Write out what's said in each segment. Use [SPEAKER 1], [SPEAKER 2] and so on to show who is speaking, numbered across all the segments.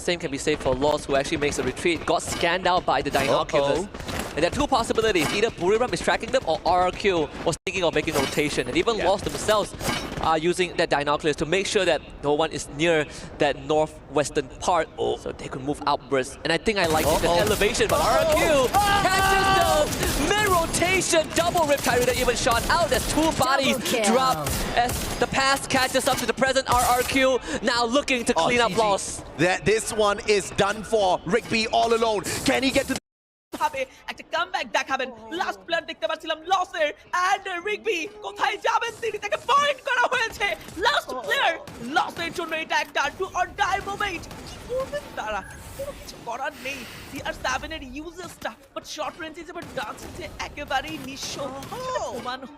[SPEAKER 1] Same can be said for Lost, who actually makes a retreat. Got scanned out by the Dinoculus. And there are two possibilities. Either Buriram is tracking them or RRQ was thinking of making a rotation. And even
[SPEAKER 2] Yeah.
[SPEAKER 1] Lost themselves are using that Dinoculus to make sure that no one is near that northwestern part so they could move outwards. And I think I like the
[SPEAKER 2] Uh-oh.
[SPEAKER 1] elevation, but RRQ catches them mid-rotation. Double rip Riptide Reader even shot out as two bodies
[SPEAKER 3] kill.
[SPEAKER 1] drop as the past catches up to the present RRQ, now looking to
[SPEAKER 2] Oh,
[SPEAKER 1] clean up loss.
[SPEAKER 2] That this one is done for. Rigby all alone. Can he get to
[SPEAKER 4] ভাবে একটা comeback দেখাবেন। Last player দেখতে পাচ্ছিলাম লসের and Rigby কোথায় যাবেন তিনি? তাকে পয়েন্ট করা হয়েছে। লাস্ট প্লেয়ার লসের জন্য এটা একটা ডু অর ডাই মোমেন্ট কি করবেন তারা? কোনো কিছু করার নেই। সিআর ইউজেসটা বাট শর্ট রেঞ্জে যে একেবারেই নিঃস্ব।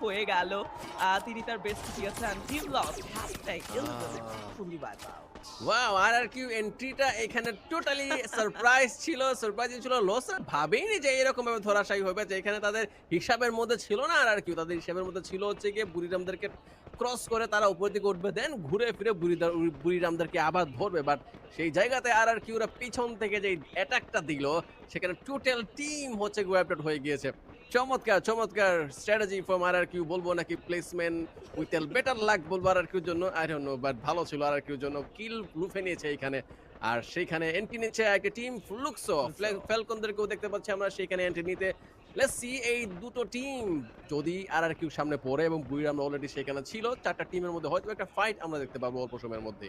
[SPEAKER 4] হয়ে গেল। তিনি তার বেস্ট দিয়েছেন team loss hashtag fully by
[SPEAKER 5] wow R R Q এন্ট্রিটা এখানে টোটালি সারপ্রাইজ ছিল সারপ্রাইজ ছিল লস ভাবেইনি যে এরকম ভাবে ধরাশায়ী হবে যে এখানে তাদের হিসাবের মধ্যে ছিল না আর আর কিউ। তাদের হিসাবের মধ্যে ছিল হচ্ছে গিয়ে বুড়িরামদেরকে ক্রস করে তারা উপর দিকে উঠবে দেন ঘুরে ফিরে বুড়িদার বুড়িরামদেরকে আবার ধরবে। বাট সেই জায়গাতে আর আর কিউরা পিছন থেকে যে অ্যাটাকটা দিল সেখানে টোটাল টিম হচ্ছে ওয়েপটেড হয়ে গিয়েছে। চমৎকার চমৎকার strategy from R R Q বলব নাকি placement with L better luck বলব আর আর কিউর জন্য? আই ডোন্ট নো বাট ভালো ছিল আর আর কিউর জন্য। কিল লুফে নিয়েছে এখানে আর সেখানে এন্ট্রি নিচ্ছে একটা টিম ফ্লুক্সো ফ্যালকনদেরকেও দেখতে পাচ্ছি আমরা সেখানে এন্ট্রি নিতে লেটস সি এই দুটো টিম যদি আর আর কিউ সামনে পড়ে এবং বুইরাম অলরেডি সেখানে ছিল, চারটা টিমের মধ্যে হয়তো একটা ফাইট আমরা দেখতে পাবো অল্প সময়ের মধ্যে।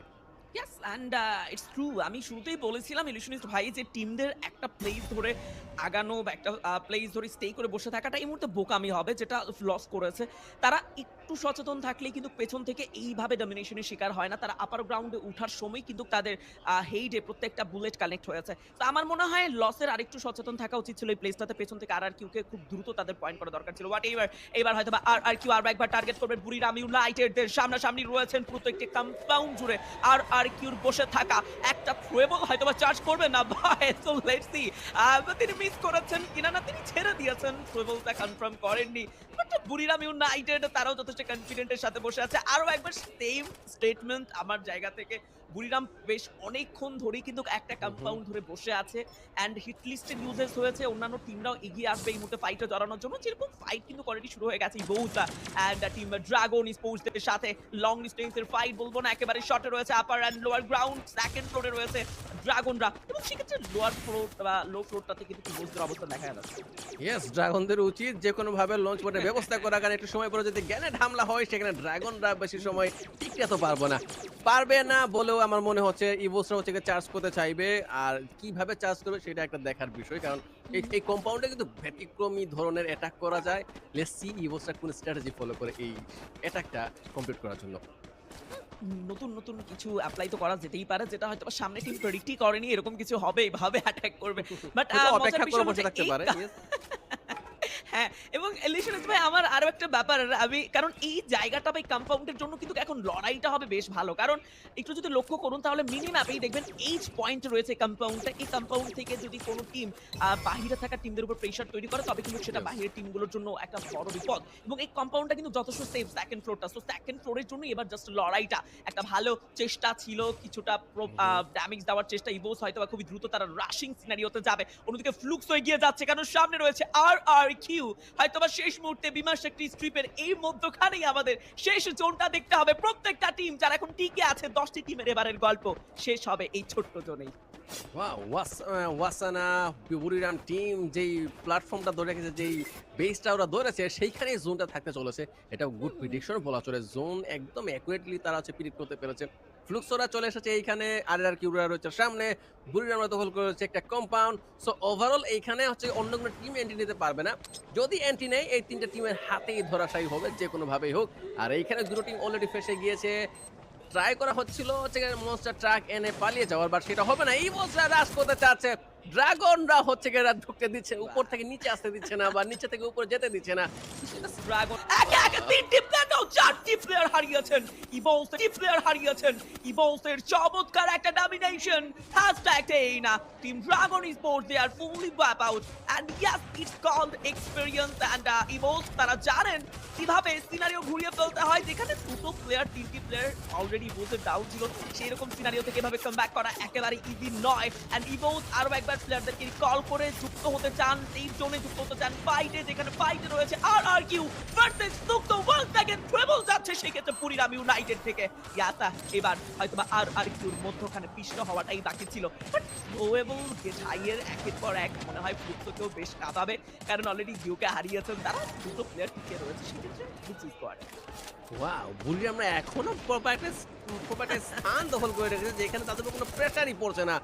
[SPEAKER 4] ইয়েস অ্যান্ড ইটস ট্রু আমি শুরুতেই বলেছিলাম ইলিশনিস্ট ভাই যে টিমদের একটা প্লেস ধরে আগানো বা একটা প্লেস ধরে স্টে করে বসে থাকাটা এই মুহূর্তে বোকামি হবে, যেটা লস করেছে। তারা একটু সচেতন থাকলেই কিন্তু পেছন থেকে এইভাবে ডমিনেশনের শিকার হয় না। তারা আপার গ্রাউন্ডে ওঠার সময় কিন্তু তাদের হেইডে প্রত্যেকটা বুলেট কানেক্ট হয়েছে। তো আমার মনে হয় লসের আরেকটু সচেতন থাকা উচিত ছিল এই প্লেসটাতে পেছন থেকে আর আর কিউকে খুব দ্রুত তাদের পয়েন্ট করা দরকার ছিল। হোয়াট এবার এবার হয়তো আর আর কিউ আর একবার টার্গেট করবে। বুড়িরাম ইউনাইটেডদের সামনাসামনি রয়েছেন প্রত্যেকটি কম্পাউন্ড জুড়ে। আর আর কিউর বসে থাকা একটা থ্রোয়েবল হয়তো বা চার্জ করবে না। ভাই সো লেটস সি তিনি মিস করেছেন। কিনা না তিনি ছেড়ে দিয়েছেন। থ্রোয়েবলটা কনফার্ম করেননি বুড়িরাম ইউনাইটেড তারাও যথেষ্ট কনফিডেন্টের সাথে বসে আছে। আরও একবার সেম স্টেটমেন্ট আমার জায়গা থেকে। বুড়িরাম বেশ অনেকক্ষণ ধরেই কিন্তু একটা কম্পাউন্ড ধরে বসে আছে। অ্যান্ড হিট লিস্টের ইউজেস হয়েছে। অন্যান্য টিমরাও এগিয়ে আসবে এই মুহূর্তে ফাইটে জড়ানোর জন্য। যেরকম ফাইট কিন্তু অলরেডি শুরু হয়ে গেছে বহুটা অ্যান্ড টিম ড্রাগন স্পোর্টসদের সাথে। লং ডিস্টেন্সের ফাইট বলব না একেবারে শর্টে রয়েছে upper and lower ground second ফ্লোরে রয়েছে ড্রাগনরা এবং সেক্ষেত্রে লোয়ার ফ্লোর বা লো ফ্লোরটাতে কিন্তু অবস্থা দেখা যাচ্ছে।
[SPEAKER 5] ইয়েস ড্রাগনদের উচিত যে কোনো ভাবে লঞ্চ পয়েন্টের ব্যবস্থা করা কারণ একটু সময় পরে যদি গ্যানেট হামলা হয় সেখানে ড্রাগনরা বেশি সময় টিকতে তো পারব না। পারবে না বলেও আমার মনে হচ্ছে ইভোসরা হচ্ছে চার্জ করতে চাইবে। আর কীভাবে চার্জ করবে সেটা একটা দেখার বিষয় কারণ এই কম্পাউন্ডে কিন্তু ব্যতিক্রমী ধরনের অ্যাটাক করা যায়। লেটস সি ইভোসরা কোন স্ট্র্যাটেজি ফলো করে এই অ্যাটাকটা কমপ্লিট করার জন্য।
[SPEAKER 4] নতুন নতুন কিছু অ্যাপ্লাই তো করা যেতেই পারে যেটা হয়তো সামনে টিম প্রেডিক্টই করেনি এরকম কিছু হবে এইভাবে অ্যাটাক করবে। বাট
[SPEAKER 5] অপেক্ষা করে বসে থাকতে পারে.
[SPEAKER 4] হ্যাঁ এবং এলিশনাস ভাই আমার আরও একটা ব্যাপার আমি কারণ এই জায়গাটা ভাই কম্পাউন্ডের জন্য কিন্তু এখন লড়াইটা হবে বেশ ভালো। কারণ একটু যদি লক্ষ্য করুন তাহলে দেখবেন এইচ পয়েন্ট রয়েছে কম্পাউন্ডটা এই কম্পাউন্ড থেকে যদি কোনো টিম বাহিরে থাকা টিমদের উপর প্রেশার তৈরি করে তবে কিন্তু সেটা বাহিরের টিমগুলোর জন্য একটা বড় বিপদ। এবং এই কম্পাউন্ডটা কিন্তু যথেষ্ট সেফ সেকেন্ড ফ্লোরটা তো সেকেন্ড ফ্লোরের জন্য এবার জাস্ট লড়াইটা একটা ভালো চেষ্টা ছিল। কিছুটা ড্যামেজ দেওয়ার চেষ্টা ইভোস হয়তো খুবই দ্রুত তারা রাশিং সিনারিওতে যাবে। অন্যদিকে ফ্লুক্স এগিয়ে যাচ্ছে কারণ সামনে রয়েছে আর আর কিউ হয়তো বা শেষ মুহূর্তে বিমান শক্তি স্ট্রিপের এই মধ্যখানেই আমাদের শেষ জোনটা দেখতে হবে। প্রত্যেকটা টিম যারা এখন টিকে আছে, দশটি টিমের এবারের গল্প শেষ হবে এই ছোট্ট জোনেই।
[SPEAKER 5] ওয়াসানা বুরিরাম টিম যেই প্ল্যাটফর্মটা ধরে রেখেছে, যেই বেসটা ওরা ধরেছে সেইখানেই জোনটা থাকতে চলেছে। এটা গুড প্রিডিকশন বলা চলে। জোন একদম অ্যাকুরেটলি তারা হচ্ছে প্রিডিক্ট করতে পেরেছে। ফ্লুক্সোরা চলে এসেছে এইখানে আর আর কিউরা রয়েছে সামনে বুরিরামরা দখল করেছে একটা কম্পাউন্ড সো ওভারঅল এইখানে হচ্ছে অন্য কোনো টিম এন্ট্রি নিতে পারবে না। যদি এন্ট্রি নেয়, এই তিনটা টিমের হাতেই ধরাশায়ী হবে, যে কোনোভাবেই হোক। আর এইখানে দুটো টিম অলরেডি ফেসে গিয়েছে। ট্রাই করা হচ্ছিল, হচ্ছে মনস্টার ট্রাক এনে পালিয়ে যাওয়ার বাট সেটা হবে না। এই মনস্টার রাশ করতে চাচ্ছে ড্রাগনরা হচ্ছে গিয়ে এরা ঢুকতে দিচ্ছে, উপর থেকে নিচে আসতে দিচ্ছে না বা নিচে থেকে উপরে যেতে দিচ্ছে না।
[SPEAKER 4] ড্রাগন। একে একে তিনটি প্লেয়ার নাও চারটি প্লেয়ার হারিয়েছেন। ইবোলস টি প্লেয়ার হারিয়েছেন। ইবোলসের চমৎকার একটা domination hashtag এইনা team dragon sports they are fully wipe out and yes it's called experience and ইবোলস তারা জানেন কীভাবে সিনারিও ঘুরিয়ে ফেলতে হয়। যেখানে দুটো প্লেয়ার তিনটি প্লেয়ার অলরেডি ইবোলসের ডাউন ছিল। সেই রকম সিনারিও থেকে এভাবে কাম করা একেবারে ইজি নয়। এন্ড ইবোলস আরও একবার প্লেয়ারদেরকে কল করে যুক্ত হতে চান? এই জোনে যুক্ত হতে চান? ফাইটে যেখানে ফাইটে রয়েছে R R Q versus one second treble যাচ্ছে পুরিরাম ইউনাইটেড থেকে। ইয়াতা এবার আর আর কিউর মধ্যখানে পিষ্ট হওয়াটাই বাকি ছিল। একের পর এক মনে হয় বেশ কাঁপাবে কারণ অলরেডি জিওকে হারিয়েছেন। তারা দুটো প্লেয়ার টিকে রয়েছে, সেক্ষেত্রে
[SPEAKER 5] আমরা এখনও স্থান দখল করে রেখেছে, যেখানে তাদের কোনো প্রেশারই পড়ছে না।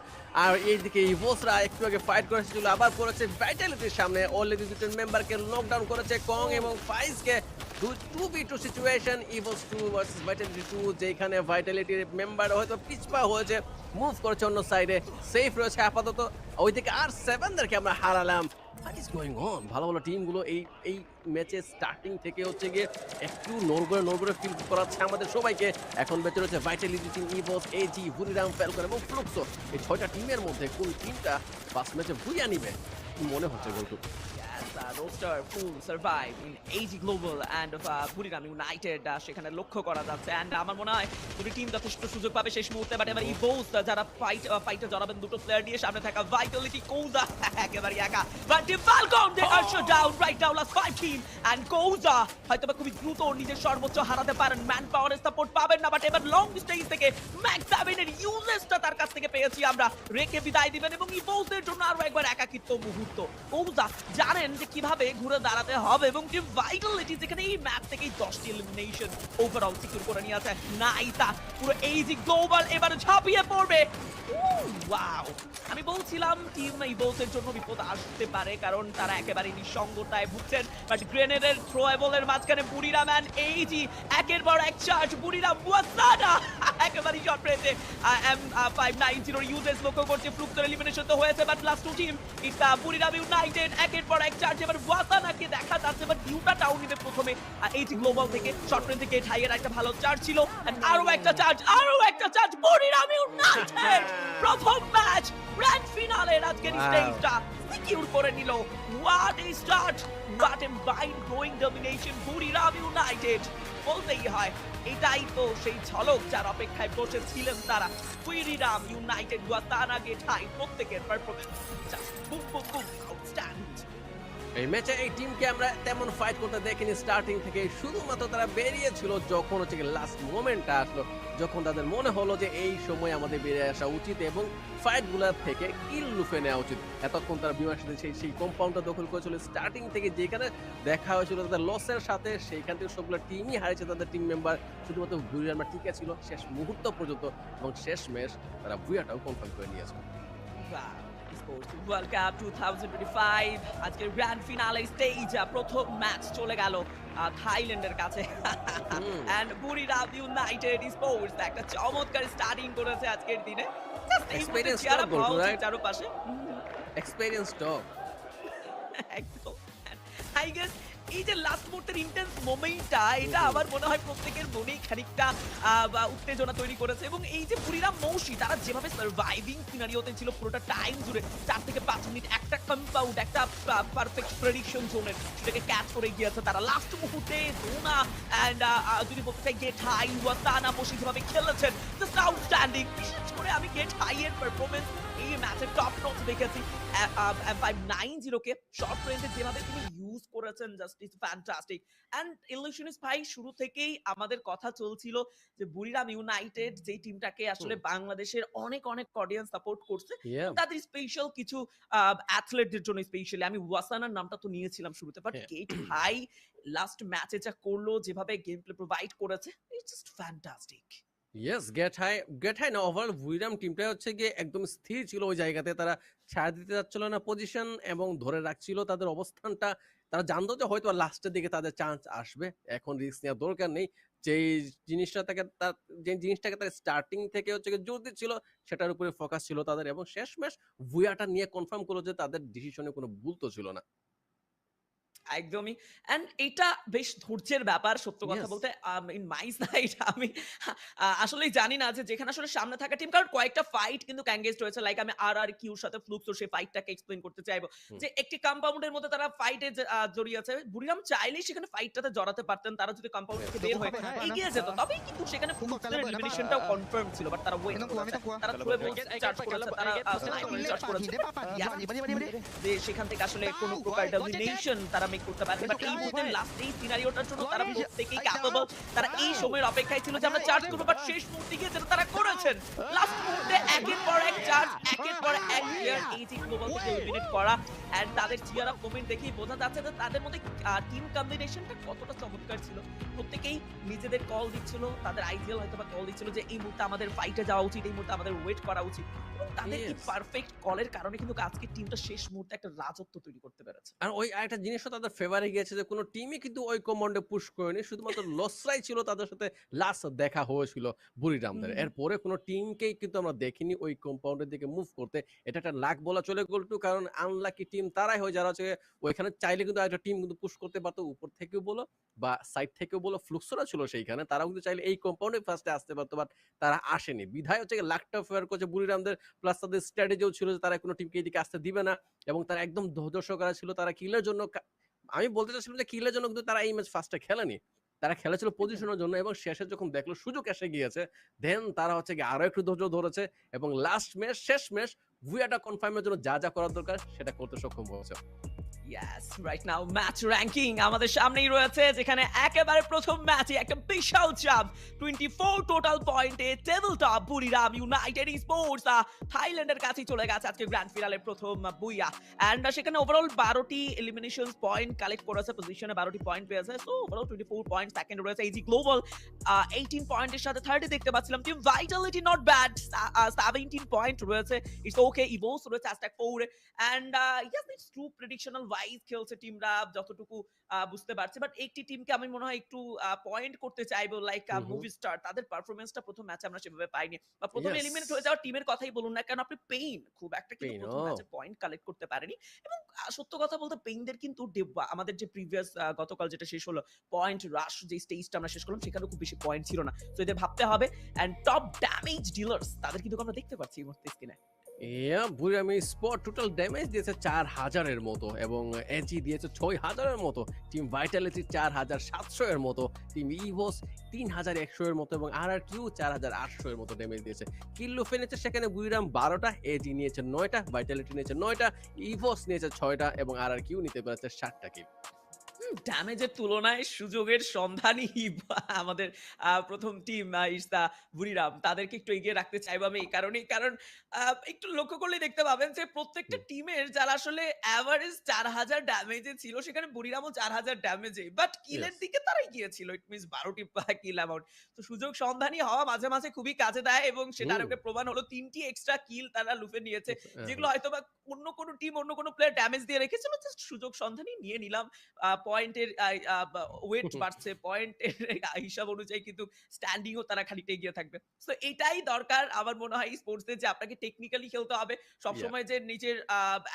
[SPEAKER 5] আর এইদিকে ইভোসরা একটু আগে ফাইট করেছিল আবার করেছে। ভাইটালিটির সামনে অলরেডি দুজন মেম্বারকে নকডাউন করেছে কং এবং ফাইজকে two B two situation Evos two versus vitality two যেখানে ভাইটালিটির মেম্বার হয়তো পিছপা হয়েছে মুভ করেছে অন্য সাইডে সেফ রয়েছে আপাতত। ওইদিকে আর সেভেনদেরকে আমরা হারালাম। হোয়াট ইজ গোয়িং অন ভালো ভালো টিমগুলো এই এই ম্যাচের স্টার্টিং থেকে হচ্ছে গিয়ে একটু নড়বড়ে নড়বড়ে ফিল করাচ্ছে আমাদের সবাইকে। এখন বেঁচে হচ্ছে vitality team Evos AG Buriram falcon এবং ফ্লুক্সো এই ছয়টা টিমের মধ্যে কোন টিমটা পাঁচ ম্যাচে ভুইয়া নিবে? মনে হচ্ছে গোলটু
[SPEAKER 4] AG Global and of uh, Buriram United uh, সেখানে লক্ষ্য করা যাচ্ছে। And আমার মনে হয় দুটি টিম যথেষ্ট সুযোগ পাবে শেষ মুহূর্তে বাট এবার যারা ফাইট ফাইটে জড়াবেন দুটো প্লেয়ার নিয়ে সামনে থাকা ভাইটালিটি কৌজা? একেবারে একা। But falcon they are shot down right down last five team and কৌজা হয়তো বা খুবই দ্রুত নিজের সর্বোচ্চ হারাতে পারেন। ম্যান পাওয়ারের সাপোর্ট পাবেন না বাট এবার লং ডিস্টেন্স থেকে সেভেনের ইউজেসটা তার কাছ থেকে পেয়েছি আমরা। রেখে বিদায় দিবেন এবং ইভোসের জন্য আরও একবার একাকিত্ব মুহূর্ত। কৌজা জানেন যে কীভাবে ঘুরে দাঁড়াতে হবে এবং টিম ভাইটালিটি যেখানে এই ম্যাচ থেকেই দশটি এলিমিনেশন ওভারঅল সিকিউর করে নিয়ে আছে নাইতা পুরো এইজি গ্লোবাল এবার ঝাঁপিয়ে পড়বে। ওয়াও আমি বলছিলাম টিম ইবোসের জন্য বিপদ আসতে পারে, কারণ তারা একেবারে নিঃসঙ্গতায় ভুগছেন। বাট গ্রেনেডের থ্রোয়েবলের মাঝখানে বুড়িরা ম্যান এইজি একের পর এক চার্জ বুড়িরা মুয়াসানা একেবারে শট পেয়েছে। এম ফাইভ নাইন জিরোর ইউজেস লক্ষ্য করছে, ফ্লুক্সের এলিমিনেশন তো হয়েছে but last two team it's Buriram United একের পর এক চার্জ এবার ওয়াসানাকে দেখা যাচ্ছে বাট ডিউটা টাউন নিবে প্রথমে। এইটি গ্লোবাল থেকে শর্ট রেঞ্জ থেকে ঠাইয়ের একটা ভালো চার্জ ছিল। আরও একটা চার্জ আরও একটা চার্জ বুড়িরাম ইউনাইটেড প্রথম ম্যাচ গ্র্যান্ড ফিনালের আজকের. স্টেজটা সিকিউর করে নিল। What a start what a mind blowing domination Buriram United বলতেই হয় এটাই তো সেই ঝলক যার অপেক্ষায় বসেছিলেন তারা। বুড়িরাম ইউনাইটেড গুয়াতানাগে ঠাই প্রত্যেকের performance just boom boom outstanding
[SPEAKER 5] এই ম্যাচে এই টিমকে আমরা তেমন ফাইট করতে দেখিনি। স্টার্টিং থেকে শুধুমাত্র তারা বেরিয়েছিল যখন হচ্ছে লাস্ট মোমেন্টটা আসলো, যখন তাদের মনে হলো যে এই সময় আমাদের বেরিয়ে আসা উচিত এবং ফাইটগুলোর থেকে কিল লুফে নেওয়া উচিত। এতক্ষণ তারা বিমার সাথে সেই সেই কম্পাউন্ডটা দখল করেছিল। স্টার্টিং থেকে যেখানে দেখা হয়েছিল তাদের লসের সাথে, সেইখান থেকে সবগুলো টিমই হারিয়েছে তাদের টিম মেম্বার শুধুমাত্র বুয়ারমা টিকে ছিল শেষ মুহূর্ত পর্যন্ত এবং শেষ ম্যাচ তারা বুয়াটাও কনফার্ম করে নিয়েছে।
[SPEAKER 4] ওয়ার্ল্ড কাপ টু আজকের গ্র্যান্ড ফিনালে স্টেজ প্রথম ম্যাচ চলে গেল থাইল্যান্ডের কাছে। অ্যান্ড বুড়িরাম ইউনাইটেড স্পোর্টস একটা চমৎকার স্টার্টিং করেছে আজকের দিনে।
[SPEAKER 5] Right?
[SPEAKER 4] চারপাশে।
[SPEAKER 5] এক্সপেরিয়েন্স টপ
[SPEAKER 4] একদম। আই গেস এই যে লাস্ট মুহূর্তের ইন্টেন্স মোমেন্টটা এটা আমার মনে হয় প্রত্যেকের মনেই খানিকটা উত্তেজনা তৈরি করেছে এবং এই যে বুড়িরাম মৌসি তারা যেভাবে সার্ভাইভিং সিনারিওতে ছিল পুরোটা টাইম জুড়ে চার থেকে পাঁচ মিনিট একটা কম্পাউন্ড একটা পারফেক্ট প্রেডিকশন জোনের সেটাকে ক্যাচ করে গিয়েছে তারা। লাস্ট মুহূর্তে দোনা অ্যান্ড যদি বলতে চাই গেট হাই ওয়াতানা মৌসি যেভাবে খেলেছেন জাস্ট আউটস্ট্যান্ডিং বিশেষ করে আমি গেট হাই এর পারফরমেন্স এই টপ নচ দেখেছি। ফাইভ নাইন জিরোকে শর্ট রেঞ্জে যেভাবে তিনি ইউজ করেছেন just is fantastic and illusionist ভাই শুরু থেকেই আমাদের কথা চলছিল যে বুড়িরাম ইউনাইটেড যে টিমটাকে আসলে বাংলাদেশের অনেক অনেক অডিয়েন্স সাপোর্ট করছে। তাদের স্পেশাল কিছু অ্যাথলেটদের জন্য স্পেশালি আমি ওয়াসানার নামটা তো নিয়েছিলাম শুরুতে বাট
[SPEAKER 5] হ্যাঁ।
[SPEAKER 4] গেট হাই লাস্ট ম্যাচে যা করল যেভাবে গেম প্লে প্রোভাইড করেছে it's just fantastic
[SPEAKER 5] yes get high get high না ওভারঅল উইরাম টিমটা হচ্ছে গিয়ে একদম স্থির ছিল ওই জায়গাতে। তারা ছাড় দিতে যাচ্ছিল না পজিশন এবং ধরে রাখছিল তাদের অবস্থানটা। তারা জানতো যে হয়তো লাস্টের দিকে তাদের চান্স আসবে। এখন রিস্ক নেওয়ার দরকার নেই। যে জিনিসটা তাকে তার যে জিনিসটাকে তার স্টার্টিং থেকে হচ্ছে জোর দিচ্ছিল, সেটার উপরে ফোকাস ছিল তাদের। এবং শেষমেশ ভুয়াটা নিয়ে কনফার্ম করল যে তাদের ডিসিশনে কোনো ভুল তো ছিল না।
[SPEAKER 4] একদমই। এন্ড এটা বেশ ধৈর্যের ব্যাপার সত্য কথা বলতে ইন মাই সাইড আমি আসলে জানি না যে যেখানে আসলে সামনে থাকা টিম কারণ কয়েকটা ফাইট কিন্তু ক্যাঙ্গেজড হয়েছে লাইক আমি আর আর কিউর সাথে ফ্লুক্স সেই ফাইটটাকে এক্সপ্লেন করতে চাইব। যে একটি কম্পাউন্ডের মধ্যে তারা ফাইটে জড়িয়েছে বুড়িরাম চাইলেই সেখানে ফাইটটাতে জড়াতে পারতেন। তারা যদি কম্পাউন্ড থেকে বের হয়ে এগিয়ে যেত। তবেই কিন্তু সেখানে ফ্লুক্সের এলিমিনেশনটাও কনফার্ম ছিল বাট তারা ওয়েট. তারা থ্রুয়েবল চার্জ করেছে। তারা চার্জ করেছে। সেখান থেকে আসলে কোনো প্রকার ডমিনেশন তারা মেক করতে পারবে বাট এই মুহূর্তে লাস্ট এই সিনারিওটার জন্য তারা প্রত্যেকেই ক্যাপেবল তারা এই সময়ের অপেক্ষায় ছিল যে আমরা চার্জ করব বাট শেষ মুহূর্তে গিয়ে যেটা তারা করেছেন লাস্ট মুহূর্তে একের পর এক চার্জ একের পর এক প্লেয়ার এই যে গ্লোবাল থেকে এলিমিনেট করা। এন্ড তাদের চিয়ার আপ মোমেন্ট দেখেই বোঝা যাচ্ছে যে তাদের মধ্যে টিম কম্বিনেশনটা কতটা চমৎকার ছিল। প্রত্যেকেই নিজেদের কল দিচ্ছিল তাদের আইডিয়াল হয়তো বা কল দিচ্ছিল যে এই মুহূর্তে আমাদের ফাইটে যাওয়া উচিত এই মুহূর্তে আমাদের ওয়েট করা উচিত। তাদের পারফেক্ট কলের কারণে কিন্তু আজকে টিমটা শেষ মুহূর্তে একটা রাজত্ব তৈরি করতে পেরেছে।
[SPEAKER 5] আর ওই একটা জিনিসও তাদের ফেভারে গিয়েছে যে কোনো টিমই কিন্তু ওই কমান্ডে পুশ করেনি শুধুমাত্র লসরাই ছিল তাদের সাথে লাস্ট দেখা হয়েছিল বুড়িরামদের। এরপরে কোনো টিমকেই কিন্তু আমরা দেখিনি ওই কম্পাউন্ডের দিকে মুভ করতে। এটা একটা লাক বলা চলে গোলটু কারণ আনলাকি টিম তারাই হয় যারা হচ্ছে ওইখানে চাইলে কিন্তু একটা টিম কিন্তু পুশ করতে পারতো উপর থেকেও বলো বা সাইড থেকেও বলো ফ্লুক্সরা ছিল সেইখানে তারা কিন্তু চাইলে এই কম্পাউন্ডে ফার্স্টে আসতে পারতো বাট তারা আসেনি। বিধায় হচ্ছে লাকটা ফেয়ার করছে বুড়িরামদের প্লাস তাদের স্ট্র্যাটেজিও ছিল যে তারা কোনো টিমকে এদিকে আসতে দিবে না এবং তারা একদম ধৈর্য করা ছিল তারা কিলের জন্য আমি বলতে চাচ্ছিলাম যে কিলের জন্য কিন্তু তারা এই ম্যাচ ফার্স্টে খেলেনি। তারা খেলেছিল পজিশনের জন্য এবং শেষে যখন দেখল সুযোগ এসে গিয়েছে দেন তারা হচ্ছে কি আরও একটু ধৈর্য ধরেছে এবং লাস্ট ম্যাচ শেষ ম্যাচ ভুয়াটা কনফার্মের জন্য যা যা করার দরকার সেটা করতে সক্ষম হয়েছে।
[SPEAKER 4] Yes right now match ranking আমাদের সামনেই রয়েছে, যেখানে একেবারে প্রথম ম্যাচে একটা বিশাল চাপ 24 টোটাল পয়েন্টে table top Buriram United sports থাইল্যান্ডের কাছে চলে গেছে আজকে গ্র্যান্ড ফিনালের প্রথম বুইয়া। এন্ড সেখানে ওভারঅল বারোটি এলিমিনেশন পয়েন্ট কালেক্ট করেছে পজিশনে বারোটি পয়েন্ট পেয়েছে so overall twenty four point second রয়েছে এই গ্লোবাল এইটিন পয়েন্টের সাথে থার্টি দেখতে পাচ্ছিলাম। Team vitality not bad seventeen point রয়েছে ইটস ওকে ইভোস রয়েছে অ্যাস্ট্যাক ফোরে অ্যান্ড ইয়াস ইটস ট্রু প্রেডিকশনাল ওয়াইজ খেলছে টিমরা যতটুকু বুঝতে পারছে বাট একটি টিমকে আমি মনে হয় একটু পয়েন্ট করতে চাইব লাইক। মুভি স্টার তাদের পারফরমেন্সটা প্রথম ম্যাচে আমরা সেভাবে পাইনি বা প্রথম. এলিমিনেট হয়ে যাওয়া টিমের কথাই বলুন না কারণ আপনি পেইন খুব একটা কিন্তু প্রথম. ম্যাচে পয়েন্ট কালেক্ট করতে পারেনি এবং সত্য কথা বলতে পেইনদের কিন্তু আমাদের যে প্রিভিয়াস গতকাল যেটা শেষ হলো পয়েন্ট রাশ যে স্টেজটা আমরা শেষ করলাম সেখানে খুব বেশি পয়েন্ট ছিল না তো এদের ভাবতে হবে এন্ড টপ ড্যামেজ ডিলার্স তাদের কিন্তু আমরা দেখতে পাচ্ছি এই মুহূর্তে স্ক্রিনে
[SPEAKER 5] টোটাল ড্যামেজ দিয়েছে চার হাজারের মতো এবং এজি দিয়েছে ছয় হাজারের মতো। টিম চার হাজার সাতশো এর মতো টিম তিন হাজার একশো এর মতো এবং কিউ চার হাজার আটশো এর মতো ড্যামেজ দিয়েছে। সেখানে বুড়িরাম বারোটা এজি নিয়েছে নয়টা ভাইটালিটি নিয়েছে নয়টা ইভোস নিয়েছে ছয়টা এবং আর আর কিউ নিতে পেরেছে সাতটা কিল
[SPEAKER 4] ড্যামেজের তুলনায় সুযোগের সন্ধানই আমাদের প্রথম টিম ইস্তা বুড়িরাম তাদেরকে একটু এগিয়ে রাখতে চাইব আমি এই কারণেই। কারণ একটু লক্ষ্য করলে দেখতে পাবেন যে প্রত্যেকটা টিমের যারা আসলে অ্যাভারেজ চার হাজার ড্যামেজে ছিল সেখানে বুড়িরামও চার হাজার ড্যামেজে বাট কিলের দিকে তারাই গিয়েছিল। ইট মিনস বারোটি কিল অ্যামাউন্ট তো সুযোগ সন্ধানী হওয়া মাঝে মাঝে খুবই কাজে দেয় এবং সেটা
[SPEAKER 5] আরও
[SPEAKER 4] একটা প্রমাণ হলো তিনটি এক্সট্রা কিল তারা লুফে নিয়েছে যেগুলো হয়তো বা অন্য কোনো টিম অন্য কোনো প্লেয়ার ড্যামেজ দিয়ে রেখেছিল। জাস্ট সুযোগ সন্ধানই নিয়ে নিলাম। পয়েন্টের ওয়েট বাড়ছে পয়েন্টের হিসাব অনুযায়ী কিন্তু স্ট্যান্ডিংও তারা খানিকটা এগিয়ে থাকবে। তো এটাই দরকার আমার মনে হয় স্পোর্টসে যে আপনাকে টেকনিক্যালি খেলতে হবে। সবসময় যে নিজের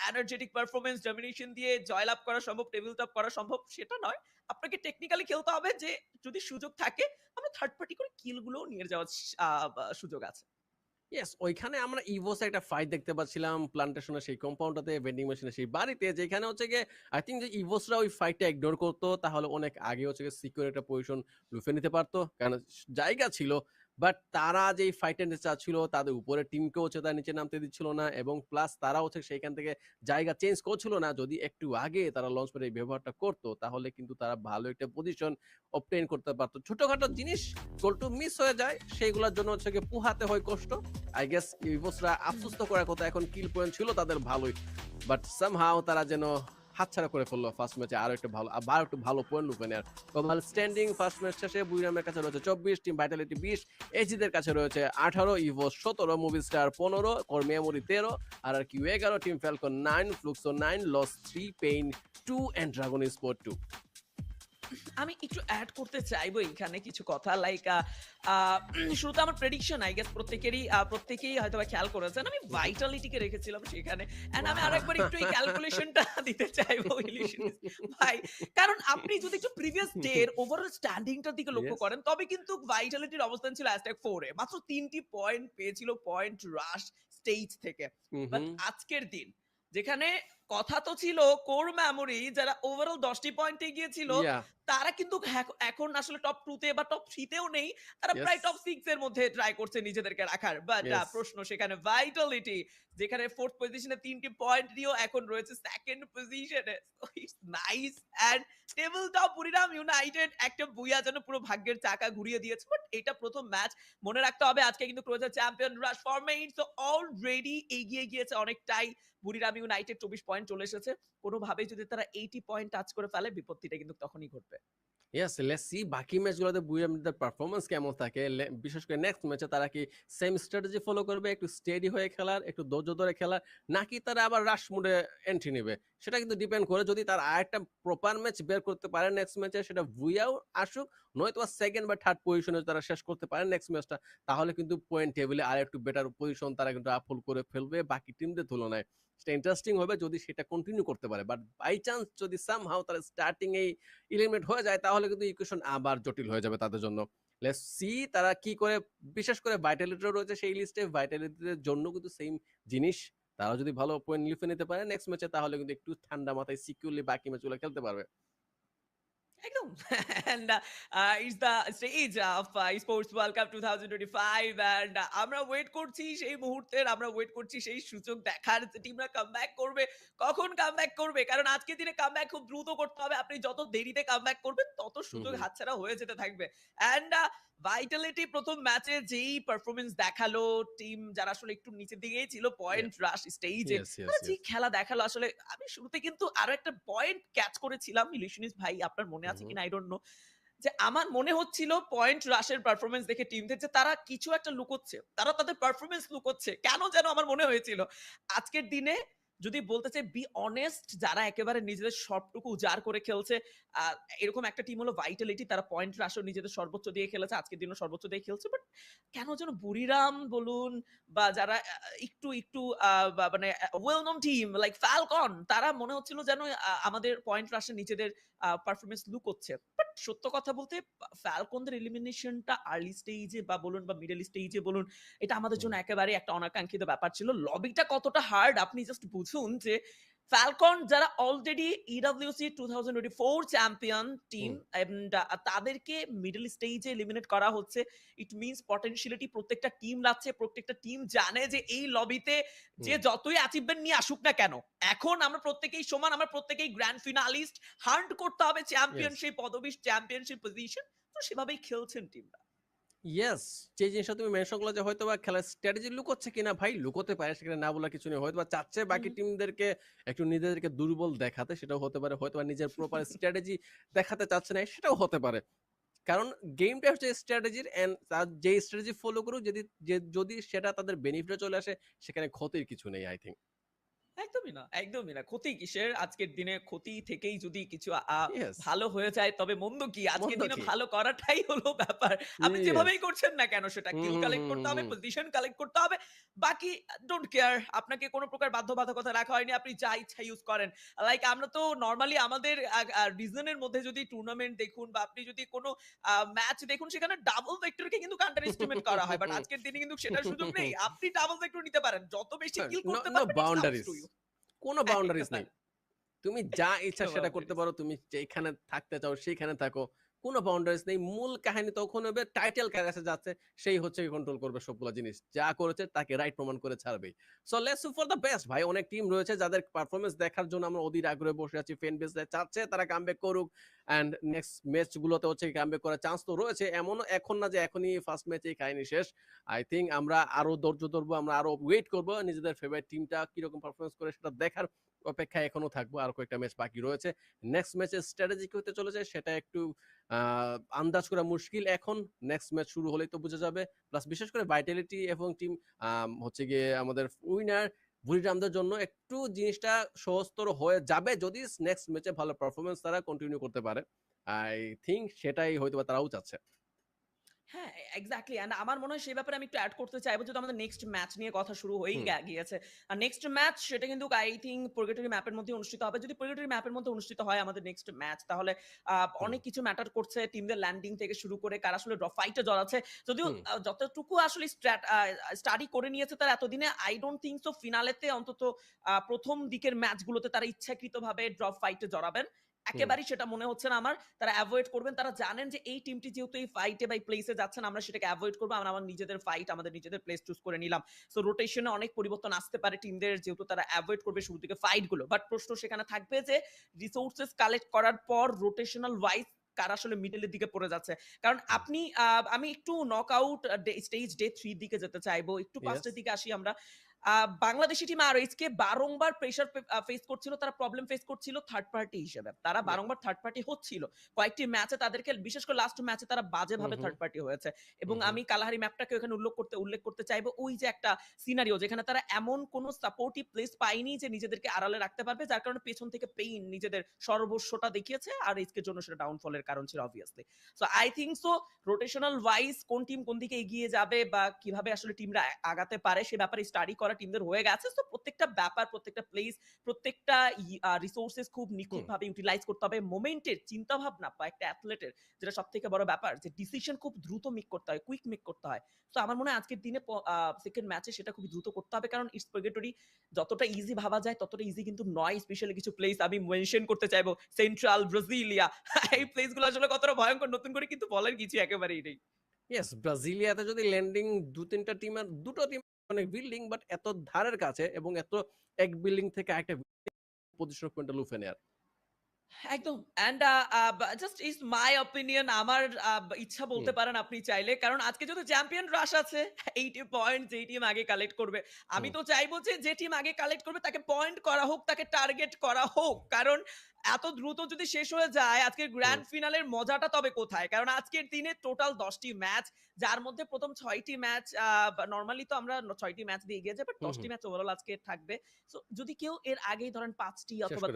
[SPEAKER 4] এনার্জেটিক পারফরমেন্স ডমিনেশন দিয়ে জয়লাভ করা সম্ভব টেবিল টপ করা সম্ভব সেটা নয়। আপনাকে টেকনিক্যালি খেলতে হবে যে যদি সুযোগ থাকে আমরা থার্ড পার্টি করে কিলগুলো নিয়ে যাওয়ার সুযোগ আছে।
[SPEAKER 5] ইয়েস ওইখানে আমরা ইভোস একটা ফাইট দেখতে পাচ্ছিলাম। প্লান্টেশনে সেই কম্পাউন্ডটাতে ভেন্ডিং মেশিনে সেই বাড়িতে, যেখানে হচ্ছে গিয়ে আই থিঙ্ক যে ইভোসরা ওই ফাইটটা ইগনোর করতো, তাহলে অনেক আগে হচ্ছে সিকিউর একটা পজিশন লুফে নিতে পারতো। কারণ জায়গা ছিল বাট তারা যে ফাইটে নিতে চাচ্ছিল তাদের উপরে টিমকেও হচ্ছে তার নিচে নামতে দিচ্ছিল না এবং প্লাস তারা হচ্ছে সেইখান থেকে জায়গা চেঞ্জ করছিল না। যদি একটু আগে তারা লঞ্চ এই ব্যবহারটা করতো, তাহলে কিন্তু তারা ভালো একটা পজিশন অবটেন করতে পারতো। ছোটখাটো জিনিস গোল টু মিস হয়ে যায়, সেইগুলোর জন্য হচ্ছে গিয়ে পুহাতে হয় কষ্ট। আই গেস ইভোসরা আফসোস করার কথা এখন কিল পয়েন্ট ছিল তাদের ভালোই। বাট সামহাও তারা যেন হাতছাড়া করে ফেলল ফার্স্ট ম্যাচে আরও একটা ভালো আবার একটু ভালো পয়েন্ট লুপে নেয়ার। স্ট্যান্ডিং ফার্স্ট ম্যাচ শেষে বুইরামের কাছে রয়েছে চব্বিশ টিম ভাইটালিটি বিশ এজিদের কাছে রয়েছে আঠারো, ইভো সতেরো মুভি স্টার পনেরো কর মেমোরি তেরো আর আর কিউ এগারো team falcon nine Fluxo nine Los three pain two and dragon sport two
[SPEAKER 4] আমি একটু অ্যাড করতে চাইব এখানে কিছু কথা লাইক শুরুতে আমার প্রেডিকশন আই গেস প্রত্যেকেরই প্রত্যেকেই হয়তো বা খেয়াল করেছেন আমি ভাইটালিটিকে রেখেছিলাম সেখানে। এন্ড আমি আরেকবার একটু এই ক্যালকুলেশনটা দিতে চাইব ভাই কারণ আপনি যদি একটু প্রিভিয়াস ডে এর ওভারঅল স্ট্যান্ডিংটার দিকে লক্ষ্য করেন তবে কিন্তু ভাইটালিটির অবস্থান ছিল অ্যাস্ট্যাক ফোরে মাত্র তিনটি পয়েন্ট পেয়েছিল পয়েন্ট রাশ স্টেজ থেকে। বাট আজকের দিন যেখানে কথা তো ছিল কোর মেমোরি যারা ওভারঅল দশটি পয়েন্টে গিয়েছিল তারা কিন্তু এখন আসলে টপ টু তে বা টপ থ্রি তেও নেই তারা প্রায় টপ সিক্স এর মধ্যে ট্রাই করছে নিজেদেরকে রাখার। বাট প্রশ্ন সেখানে ভাইটালিটি যেখানে ফোর্থ পজিশনে তিনটি পয়েন্ট নিয়েও এখন রয়েছে সেকেন্ড পজিশনে nice and table top United একটা বুইয়া যেন পুরো ভাগ্যের চাকা ঘুরিয়ে দিয়েছে। বাট এটা প্রথম ম্যাচ মনে রাখতে হবে আজকে কিন্তু ক্রোজের champion rush format so already এগিয়ে গিয়েছে অনেকটাই। বুড়িরাম ইউনাইটেড চব্বিশ পয়েন্ট চলে এসেছে, কোনোভাবেই যদি তারা এইটি পয়েন্ট টাচ করে ফেলে, বিপত্তিটা কিন্তু তখনই ঘটবে।
[SPEAKER 5] ইয়াস লেটস সি বাকি ম্যাচগুলোতে বুইরামদের পারফরমেন্স কেমন থাকে। বিশেষ করে নেক্সট ম্যাচে তারা কি সেম স্ট্র্যাটেজি ফলো করবে? একটু স্টেডি হয়ে খেলার, একটু ধৈর্য ধরে খেলার, নাকি তারা আবার রাশ মুডে এন্ট্রি নেবে? সেটা কিন্তু ডিপেন্ড করে যদি তার আরেকটা প্রপার ম্যাচ বের করতে পারে নেক্সট ম্যাচে সেটা ভুইয়াও আসুক নয়তো সেকেন্ড বা থার্ড পজিশনে তারা শেষ করতে পারে নেক্সট ম্যাচটা তাহলে কিন্তু পয়েন্ট টেবিলে আর একটু বেটার পজিশন তারা কিন্তু আফুল করে ফেলবে বাকি টিমদের তুলনায়। সেটা ইন্টারেস্টিং হবে যদি সেটা কন্টিনিউ করতে পারে বাট বাই চান্স যদি সাম সামহাও তারা স্টার্টিং এই এলিমিনেট হয়ে যায়, তাহলে কিন্তু ইকুয়েশন আবার জটিল হয়ে যাবে তাদের জন্য। সি তারা কি করে, বিশেষ করে ভাইটালিটিও রয়েছে সেই লিস্টে ভাইটালিটির জন্য কিন্তু সেম জিনিস। তারা যদি ভালো পয়েন্ট লিফে নিতে পারে নেক্সট ম্যাচে তাহলে কিন্তু একটু ঠান্ডা মাথায় সিকিউরলি বাকি ম্যাচগুলো খেলতে পারবে।
[SPEAKER 4] একদম। The stage of uh, Sports World Cup 2025 and uh, আমরা ওয়েট করছি সেই মুহূর্তের আমরা ওয়েট করছি সেই সুযোগ দেখার যে টিমরা কামব্যাক করবে কখন কামব্যাক করবে? কারণ আজকের দিনে কামব্যাক খুব দ্রুত করতে হবে। আপনি যত দেরিতে কামব্যাক করবেন তত সুযোগ। হাতছাড়া হয়ে যেতে থাকবে। এন্ড ভাইটালিটি প্রথম ম্যাচে যেই পারফরমেন্স দেখাল টিম যারা আসলে একটু নিচের দিকেই ছিল পয়েন্ট রাশ স্টেজে যে খেলা দেখাল আসলে আমি শুরুতে কিন্তু আরও একটা পয়েন্ট ক্যাচ করেছিলাম। ইলিশনিস ভাই আপনার মনে আছে কিনা? আই ডোন্ট নো যে আমার মনে হচ্ছিল পয়েন্ট রাশের পারফরমেন্স দেখে টিম থেকে তারা কিছু একটা লুকোচ্ছে তারা তাদের পারফরমেন্স লুকোচ্ছে। কেন যেন আমার মনে হয়েছিল। আজকের দিনে যদি বলতে চাই বি অনেস্ট যারা একেবারে নিজেদের সবটুকু উজাড় করে খেলছে এরকম একটা টিম হলো ভাইটালিটি তারা পয়েন্ট রাশও নিজেদের সর্বোচ্চ দিয়ে খেলেছে, আজকের দিনও সর্বোচ্চ দিয়ে খেলছে বাট কেন যেন বুড়িরাম বলুন বা যারা একটু একটু মানে well known team like Falcon তারা মনে হচ্ছিল যেন আমাদের পয়েন্ট রাশে নিজেদের পারফরমেন্স লুকোচ্ছে। বাট সত্য কথা বলতে ফ্যালকনদের এলিমিনেশনটা আর্লি স্টেজে বা বলুন বা মিডল স্টেজে বলুন এটা আমাদের জন্য একেবারে একটা অনাকাঙ্ক্ষিত ব্যাপার ছিল। লবিটা কতটা হার্ড আপনি জাস্ট বুঝুন যে ফ্যালকন যারা already EWC two thousand twenty four champion team তাদেরকে মিডল স্টেজে এলিমিনেট করা হচ্ছে। ইট মিনস পটেনশিয়ালিটি প্রত্যেকটা টিম লাগছে প্রত্যেকটা টিম জানে যে এই লবিতে যে যতই অ্যাচিভমেন্ট নিয়ে আসুক না কেন এখন আমরা প্রত্যেকেই সমান আমরা প্রত্যেকেই গ্র্যান্ড ফিনালিস্ট হান্ট করতে হবে চ্যাম্পিয়নশিপ পদবী চ্যাম্পিয়নশিপ পজিশন তো সেভাবেই খেলছেন টিমরা
[SPEAKER 5] ইয়েস যে জিনিসটা তুমি মেনশন করলে যে হয়তো বা খেলার স্ট্র্যাটেজি লুকোচ্ছে কিনা ভাই লুকোতে পারে সেখানে না বলা কিছু নেই। হয়তো বা চাচ্ছে বাকি টিমদেরকে একটু নিজেদেরকে দুর্বল দেখাতে সেটাও হতে পারে। হয়তো বা নিজের প্রপার স্ট্র্যাটেজি দেখাতে চাচ্ছে না সেটাও হতে পারে। কারণ গেমটা হচ্ছে স্ট্র্যাটেজির অ্যান্ড তার যে স্ট্র্যাটেজি ফলো করুক যদি যদি সেটা তাদের বেনিফিটে চলে আসে সেখানে ক্ষতির কিছু নেই আই থিঙ্ক
[SPEAKER 4] একদমই না। একদমই না। ক্ষতি কিসের? আজকের দিনে ক্ষতি থেকেই যদি কিছু ভালো হয়ে যায় তবে মন্দ কি? আজকের দিনে ভালো করাটাই হলো ব্যাপার। আপনি যেভাবেই করছেন না কেন সেটা কিল কালেক্ট করতে হবে পজিশন কালেক্ট করতে হবে। বাকি ডোন্ট কেয়ার আপনাকে কোনো প্রকার বাধ্যবাধকতা রাখা হয়নি। আপনি যা ইচ্ছা ইউজ করেন। লাইক আমরা তো নর্মালি আমাদের রিজনের মধ্যে যদি টুর্নামেন্ট দেখুন বা আপনি যদি কোনো ম্যাচ দেখুন সেখানে ডাবল ভেক্টরকে কিন্তু কান্টার এস্টিমেট করা হয়। বাট আজকের দিনে কিন্তু সেটার সুযোগ নেই। আপনি ডাবল ভেক্টর নিতে পারেন। যত বেশি কিল করতে পারবেন it's
[SPEAKER 5] কোনো বাউন্ডারিজ নাই। তুমি যা ইচ্ছা সেটা করতে পারো তুমি যেখানে থাকতে চাও সেইখানে থাকো। কোনো বাউন্ডারিজ নেই। মূল কাহিনী তখন হবে টাইটেল কার কাছে যাচ্ছে, সেই হচ্ছে কন্ট্রোল করবে সবগুলো জিনিস। যা করেছে তাকে রাইট প্রমাণ করে ছাড়বেই। So let's for the best ভাই। অনেক টিম রয়েছে যাদের পারফরমেন্স দেখার জন্য আমরা অধীর আগ্রহে বসে আছি। ফ্যান বেস চাচ্ছে, তারা কামব্যাক করুক। অ্যান্ড নেক্সট ম্যাচ গুলোতে হচ্ছে কামব্যাক করার চান্স তো রয়েছে। এমন এখন না যে এখনই ফার্স্ট ম্যাচেই কাহিনী শেষ। আই থিঙ্ক আমরা আরও ধৈর্য ধরবো, আমরা আরও ওয়েট করব। নিজেদের ফেভারিট টিমটা কীরকম পারফরমেন্স করে সেটা দেখার অপেক্ষায় এখনও থাকব। আর কয়েকটা ম্যাচ বাকি রয়েছে। নেক্সট ম্যাচের স্ট্র্যাটেজি কি হতে চলেছে? সেটা একটু আন্দাজ করা মুশকিল। এখন নেক্সট ম্যাচ শুরু হলেই তো বোঝা যাবে। প্লাস বিশেষ করে ভাইটালিটি এবং টিম হচ্ছে গিয়ে আমাদের উইনার বুড়িরামদের জন্য একটু জিনিসটা সহজতর হয়ে যাবে যদি নেক্সট ম্যাচে ভালো পারফরমেন্স তারা কন্টিনিউ করতে পারে। আই থিঙ্ক সেটাই হয়তো তারাও চাচ্ছে।
[SPEAKER 4] হ্যাঁ এক্স্যাক্টলি এন্ড আমার মনে হয় সেই ব্যাপারে আমি একটু অ্যাড করতে চাইব যেহেতু আমাদের নেক্সট ম্যাচ নিয়ে কথা শুরু হয়েই গিয়েছে। আর নেক্সট ম্যাচ সেটা কিন্তু আই থিঙ্ক পর্গেটরি ম্যাপের মধ্যে অনুষ্ঠিত হবে। যদি পর্গেটরি ম্যাপের মধ্যে অনুষ্ঠিত হয় আমাদের নেক্সট ম্যাচ তাহলে অনেক কিছু ম্যাটার করছে টিমদের ল্যান্ডিং থেকে শুরু করে কারা আসলে ফাইটে জড়াচ্ছে। যদিও যতটুকু আসলে স্টাডি করে নিয়েছে তারা এতদিনে আই ডোন্ট থিঙ্ক সো ফিনালেতে অন্তত প্রথম দিকের ম্যাচগুলোতে তারা ইচ্ছাকৃতভাবে ড্রপ ফাইটে জড়াবেন। একেবারেই সেটা মনে হচ্ছে না আমার। তারা অ্যাভয়েড করবেন তারা জানেন যে এই টিমটি যেহেতু এই ফাইটে বা প্লেসে যাচ্ছেন আমরা সেটাকে অ্যাভয়েড করব। আমরা আমার নিজেদের ফাইট আমাদের নিজেদের প্লেস চুজ করে নিলাম। সো রোটেশনে অনেক পরিবর্তন আসতে পারে টিমদের যেহেতু তারা অ্যাভয়েড করবে শুরু থেকে ফাইটগুলো। বাট প্রশ্ন সেখানে থাকবে যে রিসোর্সেস কালেক্ট করার পর রোটেশনাল ওয়াইজ কারা আসলে মিডলের দিকে পড়ে যাচ্ছে? কারণ আপনি আহ, আমি একটু নক আউট স্টেজ ডে থ্রির দিকে যেতে চাইব। একটু. পাঁচটার দিকে আসি আমরা। বাংলাদেশি টিম আর কে বারংবার প্রেশার ফেস করছিল তারা প্রবলেম ফেস করছিল থার্ড পার্টি হিসেবে। তারা বারংবার থার্ড পার্টি হচ্ছিল। কয়েকটি ম্যাচে তাদেরকে বিশেষ করে লাস্ট ম্যাচে তারা বাজেভাবে। থার্ড পার্টি হয়েছে। এবং। আমি কালাহারি ম্যাপটাকে ওখানে উল্লেখ করতে উল্লেখ করতে চাইব ওই যে একটা সিনারিও যেখানে তারা এমন কোনো সাপোর্টিভ প্লেস পায়নি যে নিজেদেরকে আড়ালে রাখতে পারবে যার কারণে পেছন থেকে পেইন নিজেদের সর্বস্বটা দেখিয়েছে আর এসকের জন্য সেটা ডাউনফলের কারণ ছিল obviously so I think so rotational wise কোন টিম কোন দিকে এগিয়ে যাবে বা কীভাবে আসলে টিমরা আগাতে পারে সে ব্যাপারে স্টাডি করা টিমদের হয়ে গেছে। তো প্রত্যেকটা ব্যাপার প্রত্যেকটা প্লেস প্রত্যেকটা রিসোর্সেস খুব নিখুঁত ভাবে ইউটিলাইজ করতে হবে। মোমেন্টের চিন্তা ভাবনা বা একটা অ্যাথলেটের যেটা সব থেকে বড় ব্যাপার যে ডিসিশন খুব দ্রুত মেক করতে হয় কুইক মেক করতে হয়। তো আমার মনে হয় আজকের দিনে সেকেন্ড ম্যাচে সেটা খুব দ্রুত করতে হবে। কারণ ইটস পর্গেটরি যতটা ইজি ভাবা যায় ততটা ইজি কিন্তু নয়। স্পেশালি কিছু প্লেস আমি মেনশন করতে চাইব। সেন্ট্রাল ব্রাজিলিয়া এই প্লেসগুলো আসলে কতটা ভয়ঙ্কর নতুন করে কিন্তু বলার কিছু একেবারেই নেই।
[SPEAKER 5] ইয়েস ব্রাজিলিয়াতে যদি ল্যান্ডিং দু তিনটা টিমের দুটো টিম অনেক বিল্ডিং বাট এত ধারের কাছে এবং এত এক বিল্ডিং থেকে একটা পজিশন পয়েন্ট লুফে নেয়ার।
[SPEAKER 4] একদম। And just is my opinion আমার ইচ্ছা বলতে পারেন আপনি চাইলে। কারণ আজকে যদি চ্যাম্পিয়ন রাশ আছে এইটি পয়েন্ট যে টিম আগে কালেক্ট করবে। আমি তো চাইব যে যে টিম আগে কালেক্ট করবে তাকে পয়েন্ট করা হোক তাকে টার্গেট করা হোক। কারণ এত দ্রুত যদি শেষ হয়ে যায় আজকের গ্র্যান্ড ফিনালের মজাটা তবে কোথায়? কারণ আজকের দিনে টোটাল দশটি ম্যাচ যার মধ্যে প্রথম ছয়টি ম্যাচ নর্মালি তো আমরা ছয়টি ম্যাচ দিয়ে গিয়েছে বাট দশটি ম্যাচ ওভারঅল আজকে থাকবে। সো যদি কেউ এর আগেই ধরেন পাঁচটি অথবা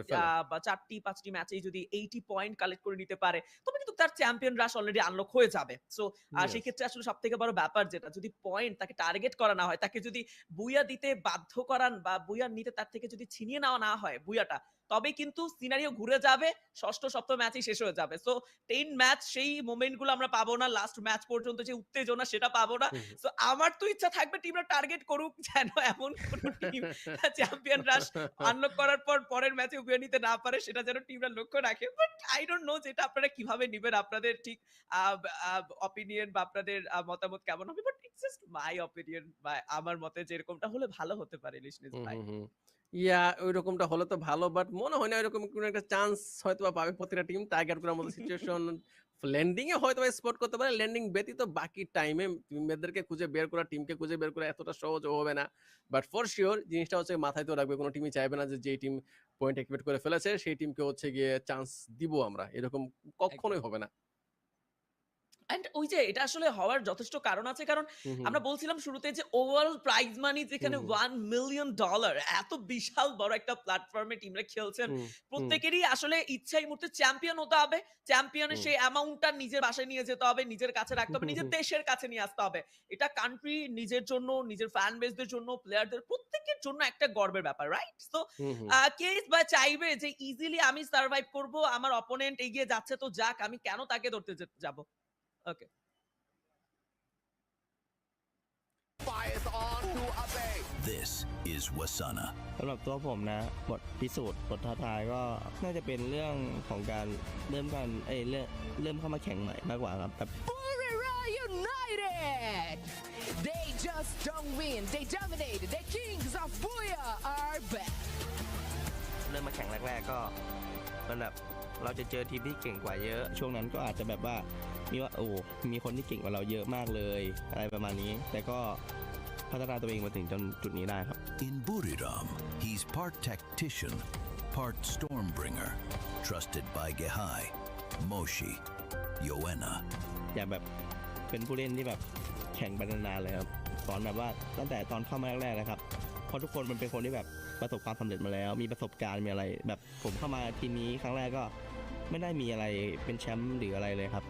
[SPEAKER 4] চারটি পাঁচটি ম্যাচেই যদি এইটি পয়েন্ট কালেক্ট করে নিতে পারে তবে কিন্তু তার চ্যাম্পিয়ন রাশ অলরেডি আনলক হয়ে যাবে। সো. সেই ক্ষেত্রে আসলে সব থেকে বড় ব্যাপার যেটা যদি পয়েন্ট তাকে টার্গেট করা না হয় তাকে যদি বুইয়া দিতে বাধ্য করান বা বুইয়া নিতে তার থেকে যদি ছিনিয়ে নেওয়া না হয় বুইয়াটা তবে কিন্তু সিনারিও ঘুরে যাবে ষষ্ঠ সপ্তম ম্যাচই শেষ হয়ে যাবে। সো টেন ম্যাচ সেই মোমেন্টগুলো আমরা পাবো না লাস্ট ম্যাচ পর্যন্ত যে উত্তেজনা সেটা পাবো না। সো আমার তো ইচ্ছা থাকবে টিমরা টার্গেট করুক যেন এমন কোন টিম চ্যাম্পিয়ন রাশ আনলক করার পর পরের ম্যাচে উপিয়ে নিতে না পারে সেটা যেন টিমরা লক্ষ্য রাখে। বাট আই ডোন্ট নো যেটা আপনারা কীভাবে নিবেন আপনাদের ঠিক অপিনিয়ন বা আপনাদের মতামত কেমন হবে? But it's just my opinion বা আমার মতে যেরকমটা হলে ভালো হতে পারে লিসনিস ভাই।
[SPEAKER 5] ইয়া ওই রকমটা হলে তো ভালো বাট মনে হয় না এরকম কোনো একটা চান্স হয়তো বা পাবে প্রতিটা টিম টাইগার করার মতো সিচুয়েশন ল্যান্ডিং এ হয়তো স্পট করতে পারে ল্যান্ডিং ব্যতীত বাকি টাইমে টিমমেটদেরকে খুঁজে বের করা টিমকে খুঁজে বের করা এতটা সহজ হবে না। বাট ফর শিওর জিনিসটা হচ্ছে মাথায় তো রাখবে কোনো টিমই চাইবে না যে যেই টিম পয়েন্ট অ্যাক্টিভেট করে ফেলেছে সেই টিমকে হচ্ছে গিয়ে চান্স দিব আমরা। এরকম কখনোই হবে না।
[SPEAKER 4] এন্ড ওই যে এটা আসলে হওয়ার যথেষ্ট কারণ আছে। কারণ। আমরা বলছিলাম শুরুতে যে ওভারঅল প্রাইজ মানি যেখানে ওয়ান মিলিয়ন ডলার এত বিশাল বড় একটা প্ল্যাটফর্মে টিমরা খেলছেন। প্রত্যেকেরই আসলে ইচ্ছা এই মুহূর্তে চ্যাম্পিয়ন হতে হবে। চ্যাম্পিয়নের সেই অ্যামাউন্টটা নিজের বাসায় নিয়ে যেতে হবে নিজের কাছে রাখতে হবে নিজের দেশের কাছে নিয়ে আসতে হবে। এটা কান্ট্রি নিজের জন্য নিজের ফ্যান বেসদের জন্য প্লেয়ারদের প্রত্যেকের জন্য একটা গর্বের ব্যাপার রাইট তো
[SPEAKER 5] হুম, হুম।
[SPEAKER 4] কে বা চাইবে যে ইজিলি আমি সার্ভাইভ করব আমার অপোনেন্ট এগিয়ে যাচ্ছে তো যাক আমি কেন তাকে ধরতে যাব? Okay
[SPEAKER 2] Fires on to Abe.
[SPEAKER 3] This is Wasana.
[SPEAKER 6] สำหรับตัวผมนะ บทพิสูจน์บทท้าทายก็น่าจะเป็นเรื่องของการเริ่มกันเอ้ยเริ่มเริ่มเข้ามาแข่งใหม่มากกว่าครับแบบ
[SPEAKER 7] Burira United! They just don't win, they dominate. The kings of Booyah are back.
[SPEAKER 6] เริ่มมาแข่งแรก ๆ ก็มันแบบ เราจะเจอทีมที่เก่งกว่าเยอะ ช่วงนั้นก็อาจจะแบบว่ามีว่าโอ้ มีคนที่เก่งกว่าเราเยอะมากเลย อะไรประมาณนี้ แต่ก็พัฒนาตัวเองมาถึงจนจุดนี้ได้ครับ
[SPEAKER 3] In Buriram, he's part tactician, part stormbringer, trusted by Gehai, Moshi, Yoena,
[SPEAKER 6] อยากแบบเป็นผู้เล่นที่แบบแข่งไปนานๆเลยครับสอนแบบว่าตั้งแต่ตอนเข้ามาแรกๆนะครับเพราะทุกคนมันเป็นคนที่แบบ ประสบความสำเร็จมาแล้ว มีประสบการณ์มีอะไร แบบผมเข้ามาทีมนี้ครั้งแรกก็ไม่ได้มีอะไรเป็นแชมป์หรืออะไรเลยครับ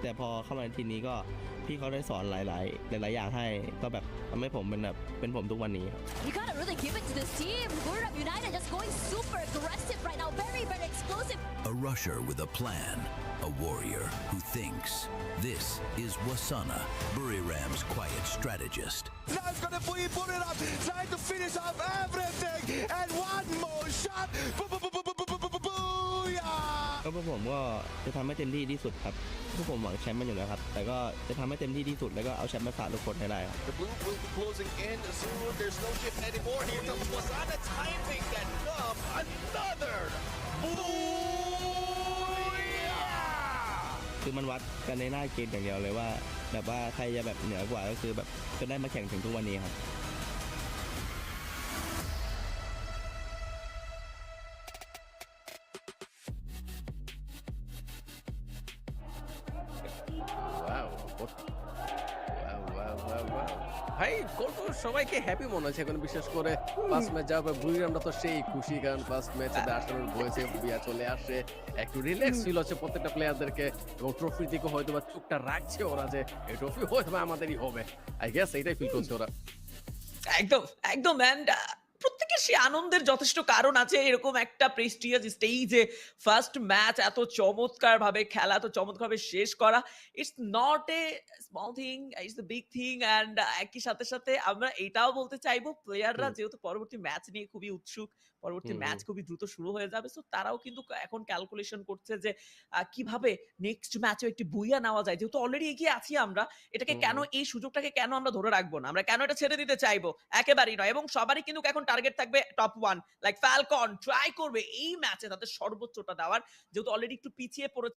[SPEAKER 6] แต่พอเข้ามาทีมนี้ก็ พี่เขาได้สอนหลาย ๆ หลาย ๆ อย่างให้ก็แบบทำให้ผมเป็นแบบเป็นผมทุกวันนี้ครับ
[SPEAKER 8] You gotta really give it to this team. Buriram United just going super aggressive right now. Very, very explosive.
[SPEAKER 3] a rusher with a plan, a warrior who thinks. This is Wasana, Buriram's quiet strategist.
[SPEAKER 2] Now it's gonna be put it up, trying to finish off everything, and one more shot. Boo, boo, boo, boo,
[SPEAKER 6] ก็พวกผมก็จะทำให้เต็มที่ที่สุดครับพวกผมหวังแชมป์มันอยู่แล้วครับ แต่ก็จะทำให้เต็มที่ที่สุดแล้วก็เอาแชมป์มาฝากทุกคนให้ได้ครับ
[SPEAKER 2] The blue will be closing in soon. There's no shift anymore. Here comes Wasana timing that up. Another booyah!
[SPEAKER 6] คือมันวัดกันในหน้าเกมอย่างเดียวเลยว่า แบบว่าใครจะแบบเหนือกว่าก็คือแบบจะได้มาแข่งถึงทุกวันนี้ครับ
[SPEAKER 5] happy এখন বিশেষ করে পাঁচ match যাওয়ার পর বুড়িরামটা তো সেই খুশি কারণ পাঁচ ম্যাচে আসানোর হয়েছে বিয়া চলে আসে। একটু রিল্যাক্স ফিল হচ্ছে প্রত্যেকটা প্লেয়ারদেরকে এবং ট্রফির দিকে হয়তো বা চোখটা রাখছে ওরা যে এই ট্রফি হয়তো আমাদেরই হবে। আই গেস এইটাই ফিল করছে ওরা।
[SPEAKER 4] একদম একদম সে আনন্দের যথেষ্ট কারণ আছে এরকম একটা প্রেস্টিজিয়াস স্টেজে ফার্স্ট ম্যাচ এত চমৎকার ভাবে খেলা এত চমৎকার ভাবে শেষ করা it's not a small thing it's the big thing and একই সাথে সাথে আমরা এটাও বলতে চাইব প্লেয়াররা। যেহেতু পরবর্তী ম্যাচ নিয়ে খুবই উৎসুক পরবর্তী ম্যাচ খুবই দ্রুত শুরু হয়ে যাবে। সো তারাও কিন্তু এখন ক্যালকুলেশন করছে যে কীভাবে নেক্সট ম্যাচে একটি বুইয়া নেওয়া যায়। যেহেতু অলরেডি এগিয়ে আছি আমরা এটাকে কেন এই সুযোগটাকে কেন আমরা ধরে রাখব না? আমরা কেন এটা ছেড়ে দিতে চাইব? একেবারেই নয়। এবং সবারই কিন্তু এখন টার্গেট থাকবে top one like Falcon try করবে এই ম্যাচে তাদের সর্বোচ্চটা দেওয়ার। যেহেতু অলরেডি একটু পিছিয়ে পড়েছে